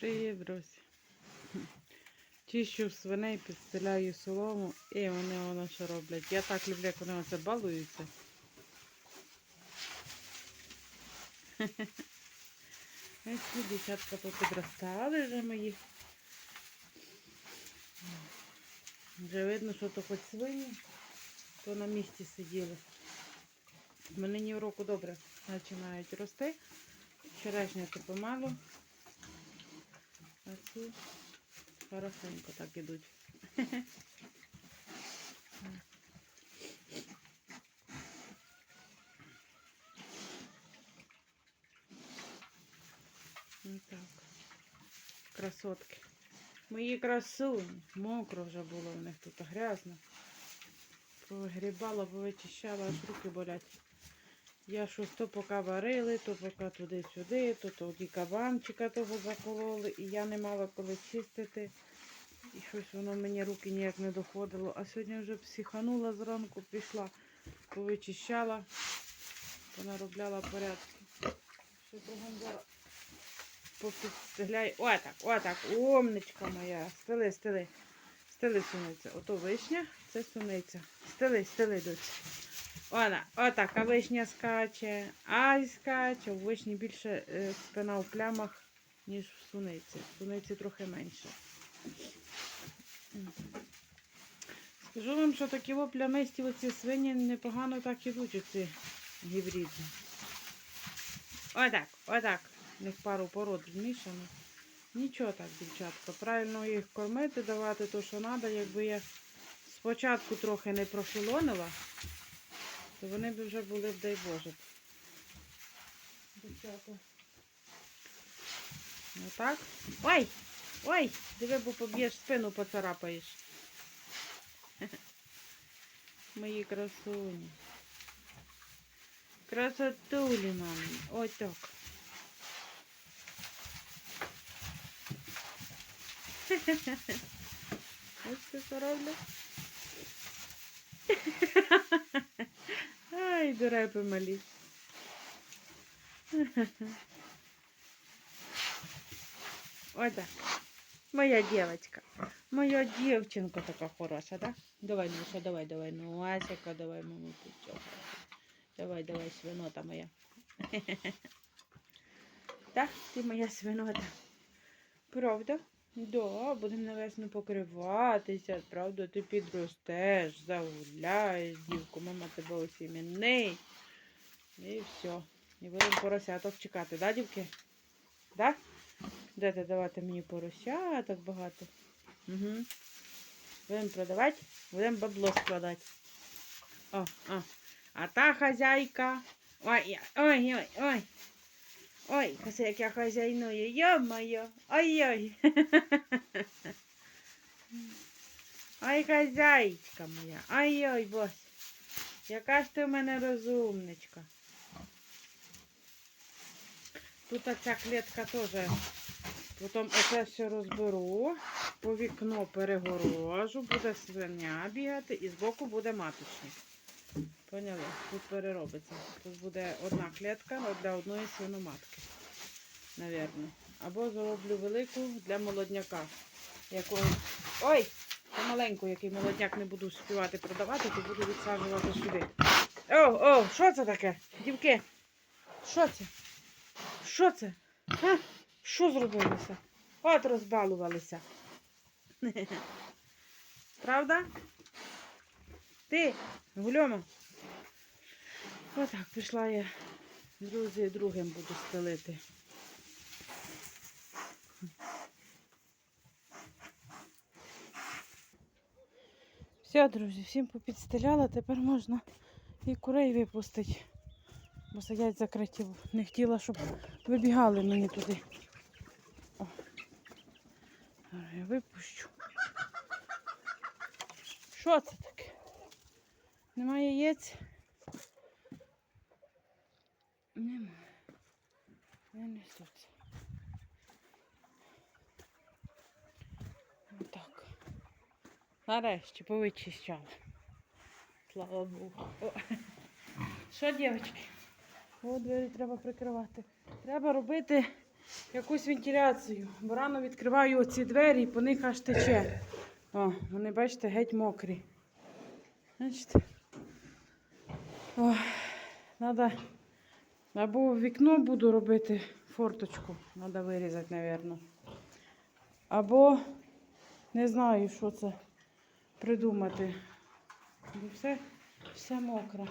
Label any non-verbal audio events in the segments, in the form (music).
Друзі. Чищу свиней, підстеляю солому і вони воно що роблять. Я так люблю, як вони оце балуються. (laughs) Ось ці дівчатка попідростали вже мої. Вже видно, що то хоч свині, то на місці сиділи. Минулі року добре починають рости. Вчорашня то помалу. А ці хорошенько так ідуть. Ну так. Красотки. Мої красуні. Мокро вже було в них тут грязно. Повигрібала, повичищала, аж руки болять. Я щось то поки варили, то поки туди-сюди, то тоді кабанчика того закололи, і я не мала коли чистити. І щось воно мені руки ніяк не доходило. А сьогодні вже психанула зранку, пішла, повичищала, понаробляла порядки. Ще кругом зараз попідстеляй. Отак, отак, умничка моя. Стели, стели. Стели суниця. Ото вишня, це суниця. Стели, стели, доці. Вона, отак, а вишня скаче, ай скаче. У вишні більше е, спина у плямах, ніж в суниці. В суниці трохи менше. Скажу вам, що такі плямисті оці свині непогано так ідуть, оці гібридні. Отак, отак. У них пару пород змішано. Нічого так, дівчатка. Правильно їх кормити, давати то, що треба. Якби я спочатку трохи не профілонила, то вони б вже були дай Боже. Дівчата. Ну так. Ой! Ой! Диви, бо поб'єш спину, поцарапаєш. (laughs) Мої красуні. Красотулі, мамі. Ось так. (laughs) Ось це роблю. (laughs) Ай, дурепи малі. (laughs) Ось так. Моя дівчинка. Моя дівчинка така хороша, так? Давай, Нюша, давай, давай. Ну, Асіка, давай, маму, чого? Давай, давай, свинота моя. (laughs) Так, ти моя свинота. Правда? Да, будемо на весну покриватися, правда, ти підростеш, загуляєш, дівку, мама тебе осімінить. І все. І будемо поросяток чекати, да, дівки? Да? Дайте давати мені поросяток багато. Угу. Будемо продавати, будемо бабло складати. О, о. А та хазяйка. Ой, ой, ой, ой. Ой, як я хазяйную, йо-моє, ой-ой. Ой, хазяйка моя, ой-ой, бось. Яка ж ти в мене розумничка. Тут ця клітка теж. Потім оце все розберу, по вікно перегорожу, буде свиня бігати і збоку буде маточник. Поняли? Тут переробиться. Тут буде одна клітка для одної свиноматки. Навірно. Або зроблю велику для молодняка. Якого... Ой! Маленьку, який молодняк не буду співати продавати, то буду відсаджувати сюди. О, о, що це таке? Дівки? Що це? Що це? Що зробилося? От розбалувалися. (laughs) Правда? Ти, гульома? Отак, пішла я друзі другим буду стелити. Все, друзі, всім попідстеляла, тепер можна і курей випустити. Бо сидять закриті. Не хотіла, щоб вибігали мені туди. О. Я випущу. Що це? Немає яєць? Немає. Не несуться. Отак. Нарешті повичищала. Слава Богу. Що, дівчатки? О, двері треба прикривати. Треба робити якусь вентиляцію. Бо рано відкриваю оці двері і по них аж тече. О, вони, бачите, геть мокрі. Бачите? О, надо, або вікно буду робити форточку. Треба вирізати, мабуть. Або не знаю, що це придумати. Бо все, все мокре.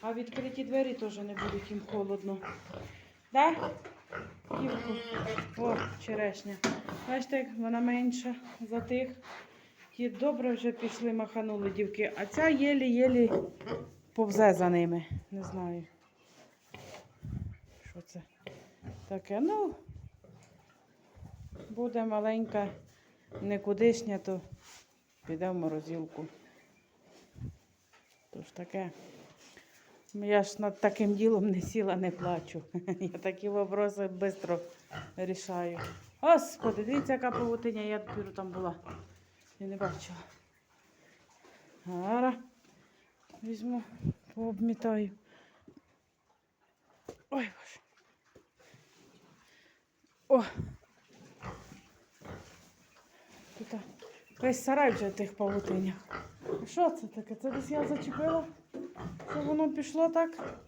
А відкриті двері теж не будуть їм холодно. Да? Дівку. О, черешня. Бачите, як вона менша за тих. Ті добре вже пішли, маханули дівки, а ця єлі-єлі повзе за ними. Не знаю. Що це таке? Ну, буде маленька, никудишня, то піде в морозилку. Тож таке. Я ж над таким ділом не сіла, не плачу. (laughs) Я такі вопроси швидко рішаю. Господи, дивіться, яка павутиня, я допіру там була. Я не бачила. Гара. Візьму, пообмітаю. Ой, боже. О! Тут весь сарай вже тих павутинях. Що це таке? Це десь я зачепила? Що воно пішло так?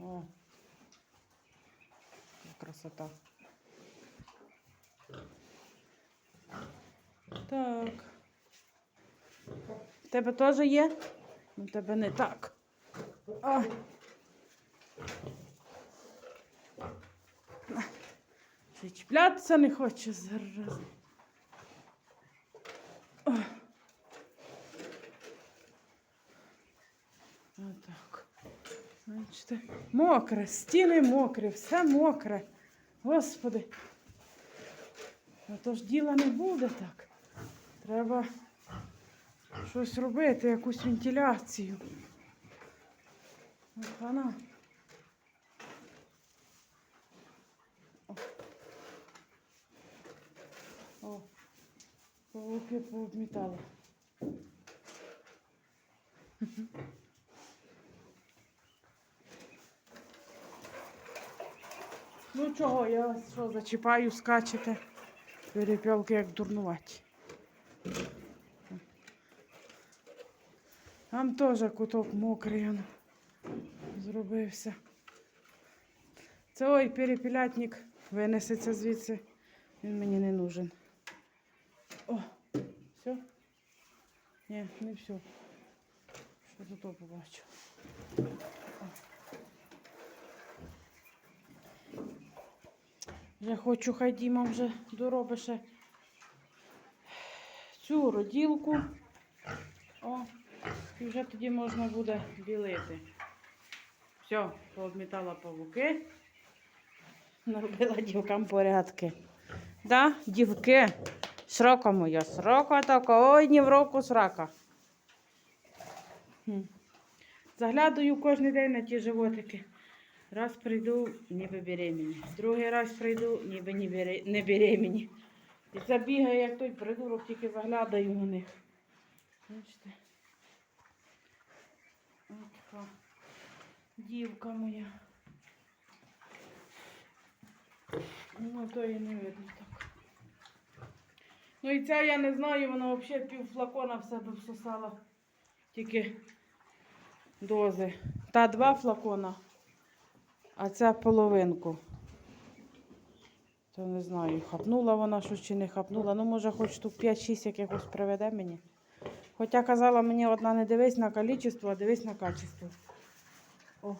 О. Красота. Так. Тебе теж є? У тебе не так. А. Чіплятися не хоче зараз. Отак. Бачите, мокре, стіни мокрі, все мокре. Господи. А то ж діла не буде так. Треба щось робити, якусь вентиляцію. Ох, вона. О. Павуки пообмітала. Ну чого, я що, зачіпаю, скачете. Перепілки як дурнуваті. Там теж куток мокрий он зробився. Це ой, перепілятник винесеться звідси. Він мені не нужен. О, все? Ні, не все. Що тут побачу. Я хочу, хай Діма вже доробить ще цю роділку. І вже тоді можна буде білити. Все, пообмітала павуки. Наробила дівкам порядки. Да, дівки, срока моя, срока така, ой, ні в року срака. Заглядаю кожен день на ті животики. Раз прийду, ніби беременні. Другий раз прийду, ніби не, бере... не беременні. І це бігає, як той придурок, тільки заглядаю на них. Бачите? От така дівка моя. Ну, то і не видно так. Ну і ця я не знаю, вона взагалі пів флакона в себе всосала. Тільки дози. Та два флакона, а ця половинку. То не знаю, хапнула вона щось чи не хапнула. Ну, може, хоч штук 5-6 якихось приведе мені. Хоча казала мені одна не дивись на кількість, а дивись на качество. О.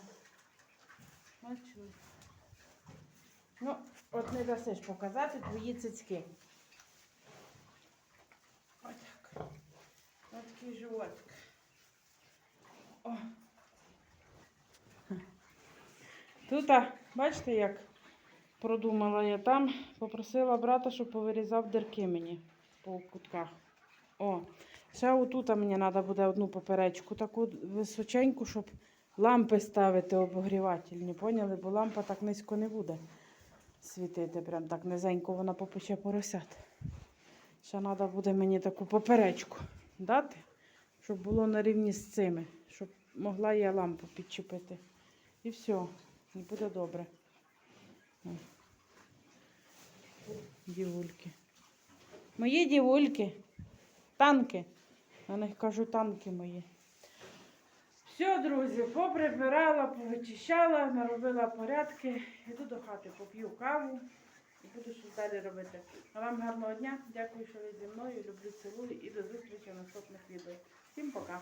Бачили? Ну, от не дасиш показати твої цицьки. Отак. Такий животик. О. Тут, бачите, як продумала я там, попросила брата, щоб повирізав дирки мені по кутках. О, ще отут мені треба буде одну поперечку, таку височеньку, щоб лампи ставити обогрівательні, поняли? Бо лампа так низько не буде світити, прям так низенько вона попече поросят. Ще треба буде мені таку поперечку дати, щоб було на рівні з цими, щоб могла я лампу підчепити. І все, і буде добре. Дівульки. Мої дівульки. Танки. На них кажу танки мої. Все, друзі, поприбирала, повичищала, наробила порядки. Іду до хати, поп'ю каву і буду щось далі робити. А вам гарного дня. Дякую, що ви зі мною. Люблю, цілую і до зустрічі в наступних відео. Всім пока.